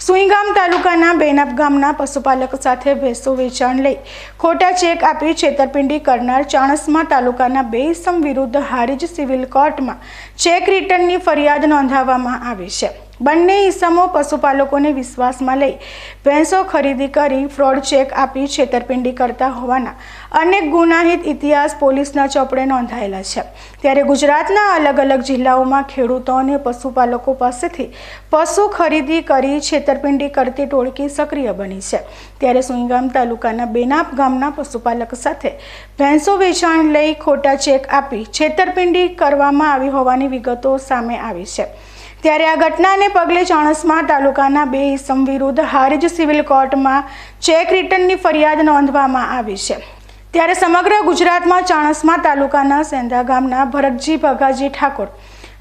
સુઈગામ તાલુકાના બેનાપ ગામના પશુપાલક સાથે ભેંસો વેચાણ લઈ ખોટા ચેક આપી છેતરપિંડી કરનાર ચાણસ્મા તાલુકાના બે ઇસમ વિરુદ્ધ હારીજ સિવિલ કોર્ટમાં ચેક રિટર્નની ફરિયાદ નોંધાવવામાં આવી છે. બંને ઇસમો પશુપાલકોને વિશ્વાસમાં લઈ ભેંસો ખરીદી કરી ફ્રોડ ચેક આપી છેતરપિંડી કરતા હોવાના અનેક ગુનાહિત ઇતિહાસ પોલીસના ચોપડે નોંધાયેલા છે. ત્યારે ગુજરાતના અલગ અલગ જિલ્લાઓમાં ખેડૂતો અને પશુપાલકો પાસેથી પશુ ખરીદી કરી છેતરપિંડી કરતી ટોળકી સક્રિય બની છે. ત્યારે સુઈગામ તાલુકાના બેનાપ ગામના પશુપાલક સાથે ભેંસો વેચાણ લઈ ખોટા ચેક આપી છેતરપિંડી કરવામાં આવી હોવાની વિગતો સામે આવી છે. ત્યારે આ ઘટનાને પગલે ચાણસ્મા તાલુકાના બે ઇસમ વિરુદ્ધ હારીજ સિવિલ કોર્ટમાં ચેક રિટર્નની ફરિયાદ નોંધવામાં આવી છે. ત્યારે સમગ્ર ગુજરાતમાં ચાણસ્મા તાલુકાના સેંધા ગામના ભરતજી ભગાજી ઠાકોર,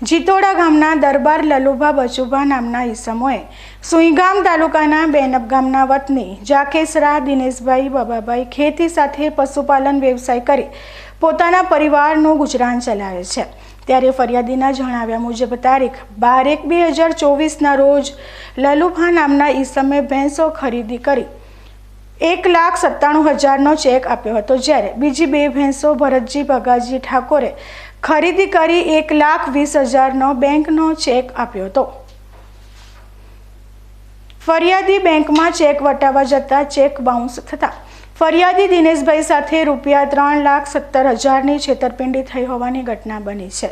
જીતોડા ગામના દરબાર લલુભા બચુભા નામના ઈસમોએ સુઈગામ તાલુકાના બેનબ ગામના વતની જાકેસરા દિનેશભાઈ બાબાભાઈ ખેતી સાથે પશુપાલન વ્યવસાય કરી પોતાના પરિવારનું ગુજરાન ચલાવે છે. ત્યારે ફરિયાદીના જણાવ્યા મુજબ તારીખ બાર એક બે હજાર ચોવીસના રોજ લલુભા નામના ઈસમે ભેંસો ખરીદી કરી એક લાખ સત્તાણું હજારનો ચેક આપ્યો હતો. જ્યારે બીજી બે ભેંસો ભરતજી ભગાજી ઠાકોરે ખરીદી કરી એક લાખ વીસ હજારનો બેંકનો ચેક આપ્યો હતો. ફરિયાદી બેંકમાં ચેક વટાવવા જતા ચેક બાઉન્સ થતા ફરિયાદી દિનેશભાઈ સાથે રૂપિયા ત્રણ લાખ સત્તર હજારની છેતરપિંડી થઈ હોવાની ઘટના બની છે.